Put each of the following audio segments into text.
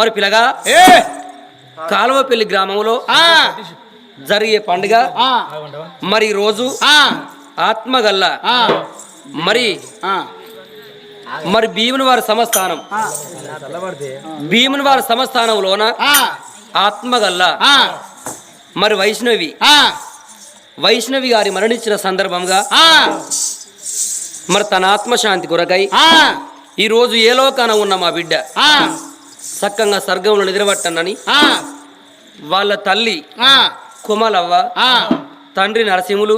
మరి పిల్లగా? ఏ! కాలువపల్లి గ్రామంలో జరిగే పండుగ. మరి రోజు ఆ! ఆత్మగల్ల. మరి మరి భీముని వారి సంస్థానం భీముని వారి సంస్థానంలోన ఆత్మగల్ల. మరి వైష్ణవి. వైష్ణవి గారి మరణించిన సందర్భంగా మరి తన ఆత్మశాంతి కొరకై ఈ రోజు ఏ లోకాన ఉన్న మా బిడ్డ? సక్కంగా స్వర్గంలో నిద్రపట్టనని వాళ్ళ తల్లి కుమలవ్వ తండ్రి నరసింహులు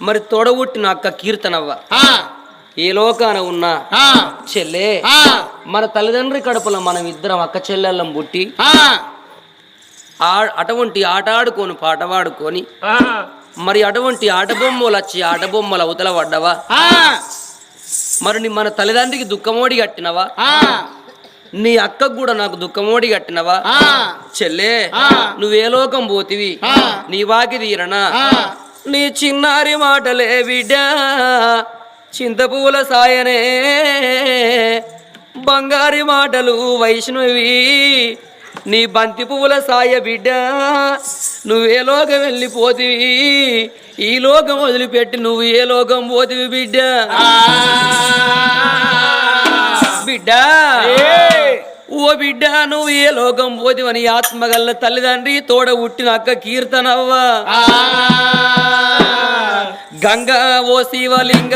మరి తోడబుట్టిన అక్క కీర్తనవ్వ. ఏ లోకాన ఉన్నా చెల్లే మన తల్లిదండ్రి కడుపులో మనం ఇద్దరం అక్క చెల్లెళ్ళం పుట్టి అటువంటి ఆట ఆడుకొని పాట పాడుకొని మరి అటువంటి ఆట బొమ్మలు వచ్చి ఆట బొమ్మల అవతల పడ్డవా? మరి మన తల్లిదండ్రికి దుఃఖమోడి కట్టినవా? నీ అక్కకు కూడా నాకు దుఃఖమోడి కట్టినవా? చెల్లే. నువ్వే లోకం పోతివి. నీ వాకి తీరనా. నీ చిన్నారి మాటలే బిడ్డ చింతపూల సాయనే. బంగారి మాటలు వైష్ణవి నీ బంతి పువ్వుల సాయ బిడ్డ నువ్వే లోకం వెళ్ళిపోతివి? ఈ లోకం వదిలిపెట్టి నువ్వు ఏ లోకం పోతివి బిడ్డ? బిడ్డ ఓ బిడ్డ నువ్వు ఏ లోకం పోతివని ఆత్మగల్ల తల్లిదండ్రి తోడ పుట్టిన అక్క కీర్తనవ్వా. గంగా ఓ శివలింగ.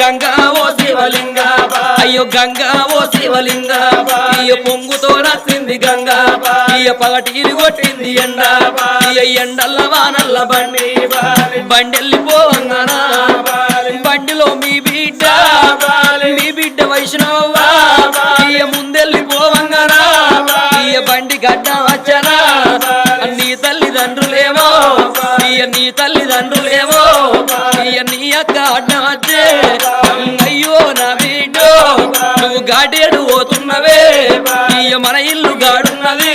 గంగా ఓ శివలింగ. అయ్యో గంగా ఓ శివలింగ ఇయ్య పొంగుతో నచ్చింది గంగా ఇయ్య పగటి కొట్టింది ఎండ ఇయ్య ఎండల్ల వానల్ల బండి బండెళ్ళిపోవంగనా బండిలో మీ బిడ్డ మీ బిడ్డ వైష్ణవ ఇయ్య ముందెళ్ళిపోవంగనా ఇయ్య బండి గడ్డ వచ్చనా నీ తల్లిదండ్రులేమో ఇయ్య నీ తల్లిదండ్రులేమో ఇయ్య నీ అక్క అడ్డ వచ్చే నువ్వు గాడేడు పోతున్నవే. ఇయ్య మన ఇల్లు గాడున్నది.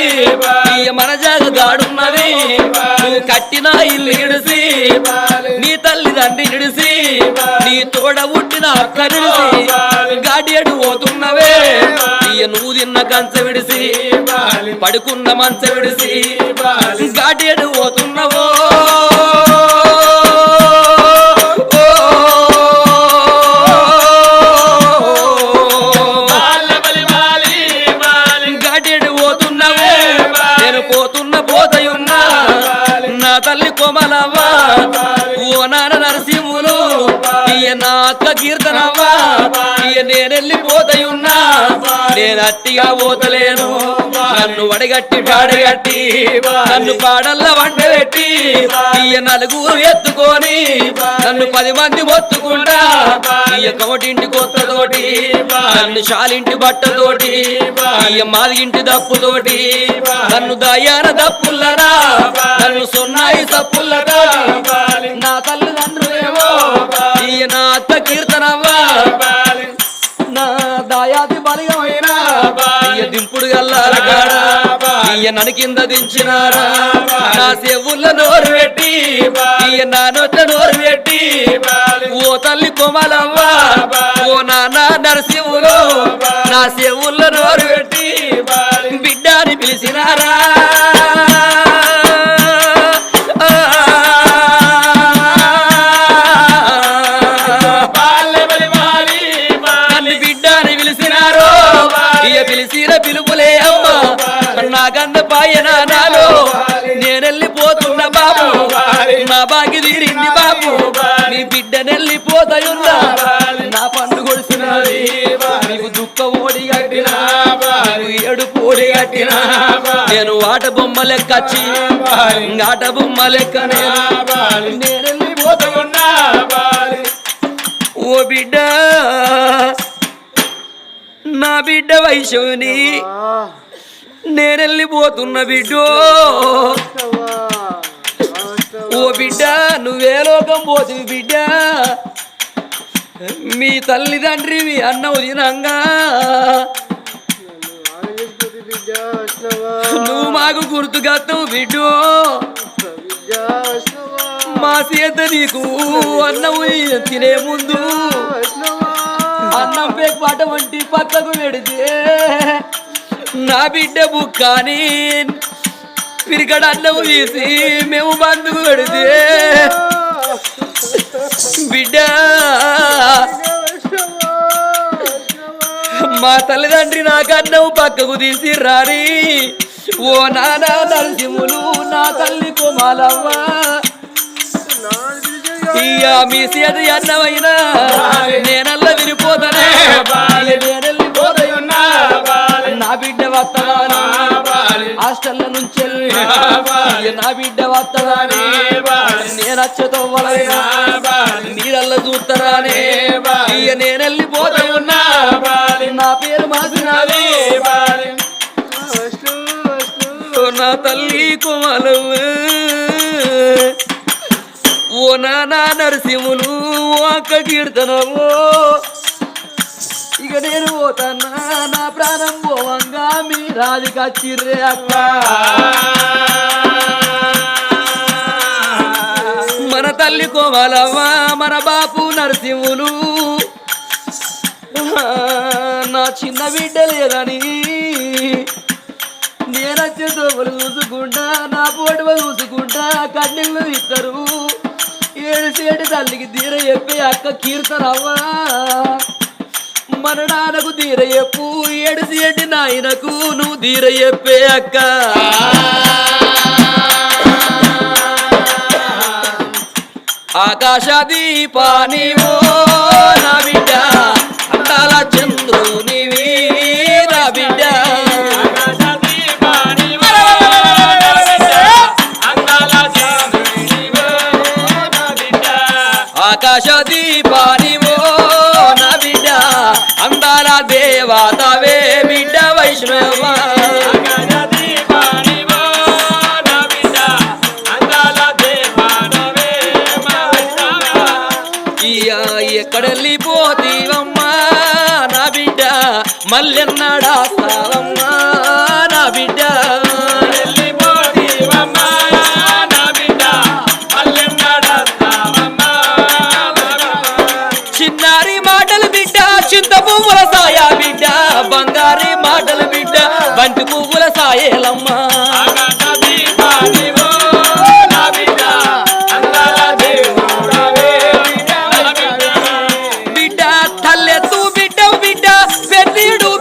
ఈయ మన జాగ గాడున్నది. నువ్వు కట్టిన ఇల్లు ఇడిసి నీ తల్లిదండ్రి ఇడిసి నీ తోడ పుట్టిన అక్క నిడిసి గాడేడు పోతున్నవే. ఇయ్య నువ్వు తిన్న కంచ విడిసి పడుకున్న మంచ విడిసి గాడేడు పోతున్నవో. నేను అట్టిగా పోతలేను. నన్ను వడగట్టి పాడగట్టి నన్ను పాడల్ల వంట పెట్టి ఈయ నలుగురు ఎత్తుకొని నన్ను పది మంది ఒత్తుకుంటా ఈయ కోటింటి కొత్తతోటి నన్ను శాలింటి బట్టతోటి ఈయ మాదిగింటి దప్పుతోటి నన్ను దయ్యాన దప్పుల్లరా నన్ను సున్నాయి తప్పుల్లరా నా తల్లి ఇయ దింపుడు నన్ను కింద దించినారా? నా చెవుల్ల నోరు పెట్టి ఇయ నా నోరు పెట్టి ఓ తల్లి కొమలవ్వా ఓ నాన్న నరసింహులు నా చెవుల్ల నోరు పెట్టి బిడ్డాని పిలిచినారా? బాగి తీరింది బాబు. నీ బిడ్డ నెల్లిపోతాయున్నా నా పండు కొడుతున్నది నీకు దుఃఖ ఓడి కట్టినా? నీకు ఏడుపు ఓడి కట్టినా? నేను ఆట బొమ్మ లెక్క ఆట బొమ్మ లెక్క నేను నేనెళ్ళిపోతాయున్నా ఓ బిడ్డ నా బిడ్డ వైశవుని నేనెళ్ళిపోతున్న బిడ్డో. ఓ బిడ్డ నువ్వే లోకం పోతుంది బిడ్డ. మీ తల్లిదండ్రివి అన్న తినంగా నువ్వు మాకు గుర్తుకొస్తావు బిడ్డు. మా సీత నీకు అన్నం తినే ముందు. అన్నం పేక పాట వంటి పక్కకు పెడితే నా బిడ్డ బుక్కాని పిరికడ అన్నం తీసి మేము బందుకు పెడితే బిడ్డ. మా తల్లిదండ్రి నాకు అన్నం పక్కకు తీసి రాని ఓ నానా నరసింహులు నా తల్లి కుమాలవ్వ. ఇయ్యా మీ సీత అన్నమైనా నేనల్ల విరిపోతానే. నా బిడ్డ వత్తదాని నేను వచ్చతో నీడల్ల చూస్తారానే ఇయ్య నేను వెళ్ళిపోతా ఉన్నా నా పేరు మాసినది నా తల్లి కుమలవు ఓ నానా నరసింహులు ఓ అక్క కీర్తనవు. ఇక నేను పోతానా నా ప్రాణం పోవంగా మీ రాజుకి వచ్చిర్రే అక్క. మన మన బాపు నరసింహులు. నా చిన్న బిడ్డ లేదని నేనచ్చే దోమలు చూసుకుంటా నా పోటువ చూసుకుంటా కన్నీళ్ళు ఇస్తారు. ఏడు సేటి తల్లికి తీర చెప్పి అక్క కీర్తనవ్వా. మన నాన్నకు తీర చెప్పు ఏడు సేటి నాయనకు నువ్వు తీర చెప్పే అక్క. ఆకాశ దీపానివో నా బిడ్డ. బంతి పువ్వుల సాయేలమ్మా. బిడ్డ తల్లెత్తు బిడ్డవు బిడ్డ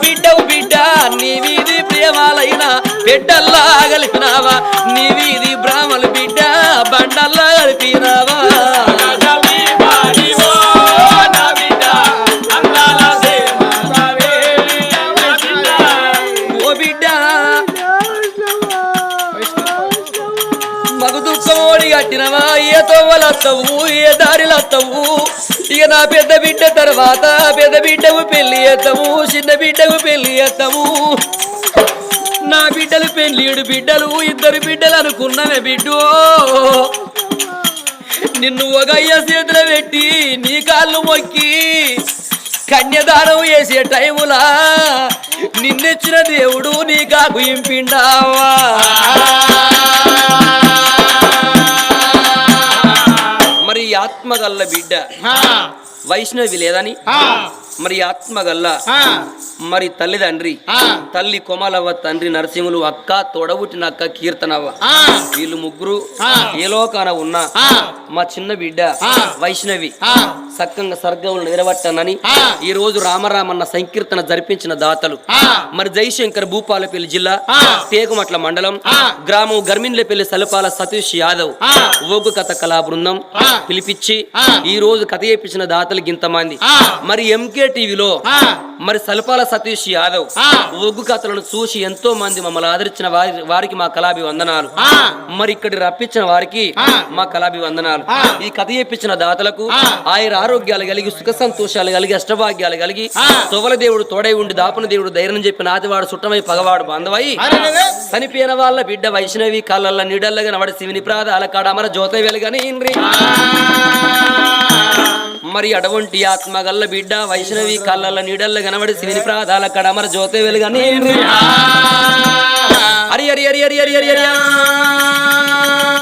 బిడ్డవు బిడ్డ నీ వీధి ప్రేమాలైన బిడ్డల్లా ఏ ఏ దారిలత్తవు. ఇక నా పెద్ద బిడ్డ తర్వాత పెద్ద బిడ్డకు పెళ్ళి చేస్తాము చిన్న బిడ్డకు పెళ్ళి చేస్తాము నా బిడ్డలు పెళ్ళిడు బిడ్డలు ఇద్దరు బిడ్డలు అనుకున్నవే బిడ్డో. నిన్ను ఒక అయ్య చేతులు పెట్టి నీ కాళ్ళు మొక్కి కన్యదానం చేసే టైములా నిన్నెచ్చిన దేవుడు నీ కాకు ఇంపిండావా ఆత్మగల్ల బిడ్డ. వైష్ణవి లేదని మరి ఈ ఆత్మగల్ల మరి తల్లిదండ్రి. తల్లి కొమలవ్వ తండ్రి నరసింహులు అక్క తొడబుట్టిన అక్క కీర్తనవ్వ. వీళ్ళు ముగ్గురు ఏ లోకాన ఉన్నా మా చిన్న బిడ్డ వైష్ణవి సక్కంగా సర్గములు నిలబట్టనని ఈ రోజు రామరామన్న సంకీర్తన జరిపించిన దాతలు. మరి జయశంకర్ భూపాలపల్లి జిల్లా టేకుమట్ల మండలం గ్రామం గర్మిన్లపల్లి సలపాల సతీష్ యాదవ్ ఓగు కథ కళా బృందం పిలిపించి ఈ రోజు కథ చేపించిన దాతలు గింతమంది. మరి ఎంకే టీవీలో మరి సలపాల సతీష్ యాదవ్ ఒగ్గు కథలను చూసి ఎంతో మంది మమ్మల్ని ఆదరించిన వారి వారికి మా కళాభి వందనాలు మరి ఇక్కడి రప్పించిన వారికి మా కళాభి వందనాలు ఈ కథ చెప్పించిన దాతలకు ఆయన ఆరోగ్యాలు కలిగి సుఖ సంతోషాలు కలిగి అష్టభాగ్యాలు కలిగి తొవల దేవుడు తోడై ఉండి దాపున దేవుడు ధైర్యం చెప్పి నాతివాడు సుట్టమై పగవాడు బాంధవై చనిపోయిన వాళ్ళ బిడ్డ వైష్ణవి కళ్ళల్ల నీడల్లగా నవడి శివుని ప్రాదాల కాడ అమర జ్యోత వెలుగని మరి అటువంటి ఆత్మగల్ల బిడ్డ వైష్ణవి కళ్ళల్ల నీడల్ల కనబడి శివుని ప్రాదాల కాడ అమర జ్యోత వెలుగని హరి హరి హరి హరి హరి హరి హరి